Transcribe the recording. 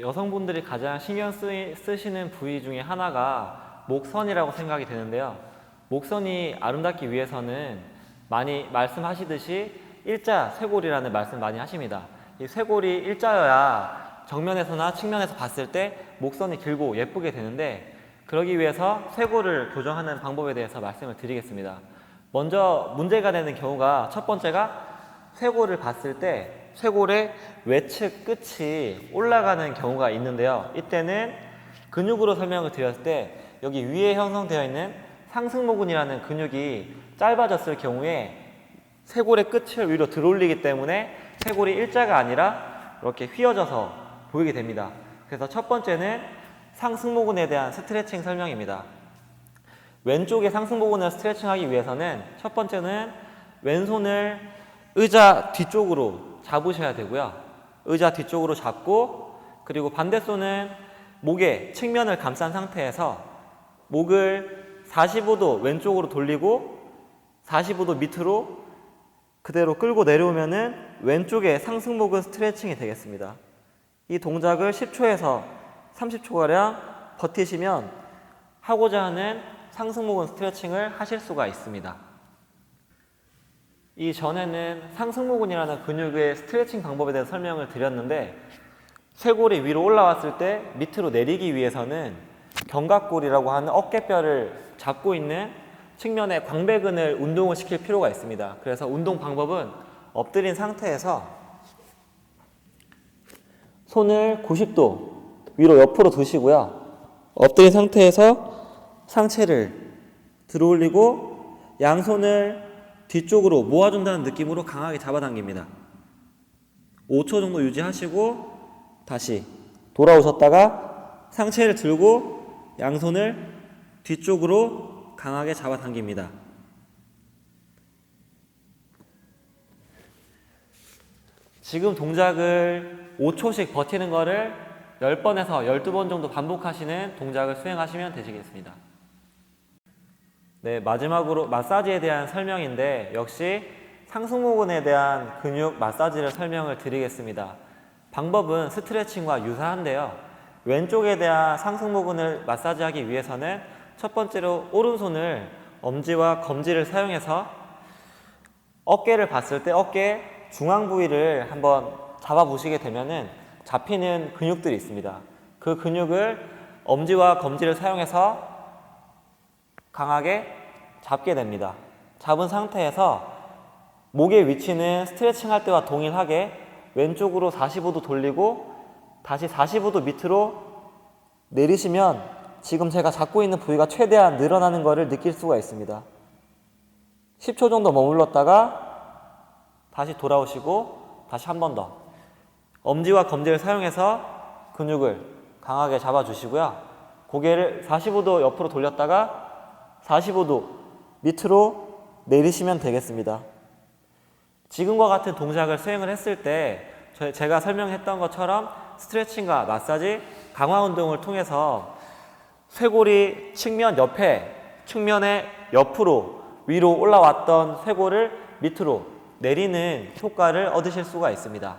여성분들이 가장 신경 쓰, 쓰시는 부위 중에 하나가 목선이라고 생각이 되는데요. 목선이 아름답기 위해서는 많이 말씀하시듯이 일자 쇄골이라는 말씀 많이 하십니다. 이 쇄골이 일자여야 정면에서나 측면에서 봤을 때 목선이 길고 예쁘게 되는데 그러기 위해서 쇄골을 교정하는 방법에 대해서 말씀을 드리겠습니다. 먼저 문제가 되는 경우가 첫 번째가 쇄골을 봤을 때 쇄골의 외측 끝이 올라가는 경우가 있는데요. 이때는 근육으로 설명을 드렸을 때 여기 위에 형성되어 있는 상승모근이라는 근육이 짧아졌을 경우에 쇄골의 끝을 위로 들어올리기 때문에 쇄골이 일자가 아니라 이렇게 휘어져서 보이게 됩니다. 그래서 첫 번째는 상승모근에 대한 스트레칭 설명입니다. 왼쪽의 상승모근을 스트레칭하기 위해서는 첫 번째는 왼손을 의자 뒤쪽으로 잡으셔야 되고요. 의자 뒤쪽으로 잡고 그리고 반대손은 목의 측면을 감싼 상태에서 목을 45도 왼쪽으로 돌리고 45도 밑으로 그대로 끌고 내려오면은 왼쪽의 상승목은 스트레칭이 되겠습니다. 이 동작을 10초에서 30초가량 버티시면 하고자 하는 상승목은 스트레칭을 하실 수가 있습니다. 이 전에는 상승모근이라는 근육의 스트레칭 방법에 대해서 설명을 드렸는데 쇄골이 위로 올라왔을 때 밑으로 내리기 위해서는 견갑골이라고 하는 어깨뼈를 잡고 있는 측면의 광배근을 운동을 시킬 필요가 있습니다. 그래서 운동 방법은 엎드린 상태에서 손을 90도 위로 옆으로 두시고요. 엎드린 상태에서 상체를 들어 올리고 양손을 뒤쪽으로 모아준다는 느낌으로 강하게 잡아당깁니다. 5초 정도 유지하시고 다시 돌아오셨다가 상체를 들고 양손을 뒤쪽으로 강하게 잡아당깁니다. 지금 동작을 5초씩 버티는 거를 10번에서 12번 정도 반복하시는 동작을 수행하시면 되시겠습니다. 네, 마지막으로 마사지에 대한 설명인데 역시 상승모근에 대한 근육 마사지를 설명을 드리겠습니다. 방법은 스트레칭과 유사한데요. 왼쪽에 대한 상승모근을 마사지하기 위해서는 첫 번째로 오른손을 엄지와 검지를 사용해서 어깨를 봤을 때 어깨 중앙 부위를 한번 잡아 보시게 되면은 잡히는 근육들이 있습니다. 그 근육을 엄지와 검지를 사용해서 강하게 잡게 됩니다. 잡은 상태에서 목의 위치는 스트레칭 할 때와 동일하게 왼쪽으로 45도 돌리고 다시 45도 밑으로 내리시면 지금 제가 잡고 있는 부위가 최대한 늘어나는 것을 느낄 수가 있습니다. 10초 정도 머물렀다가 다시 돌아오시고 다시 한 번 더. 엄지와 검지를 사용해서 근육을 강하게 잡아주시고요. 고개를 45도 옆으로 돌렸다가 45도 밑으로 내리시면 되겠습니다. 지금과 같은 동작을 수행을 했을 때 저- 제가 설명했던 것처럼 스트레칭과 마사지, 강화 운동을 통해서 쇄골이 측면 옆에, 측면의 옆으로 위로 올라왔던 쇄골을 밑으로 내리는 효과를 얻으실 수가 있습니다.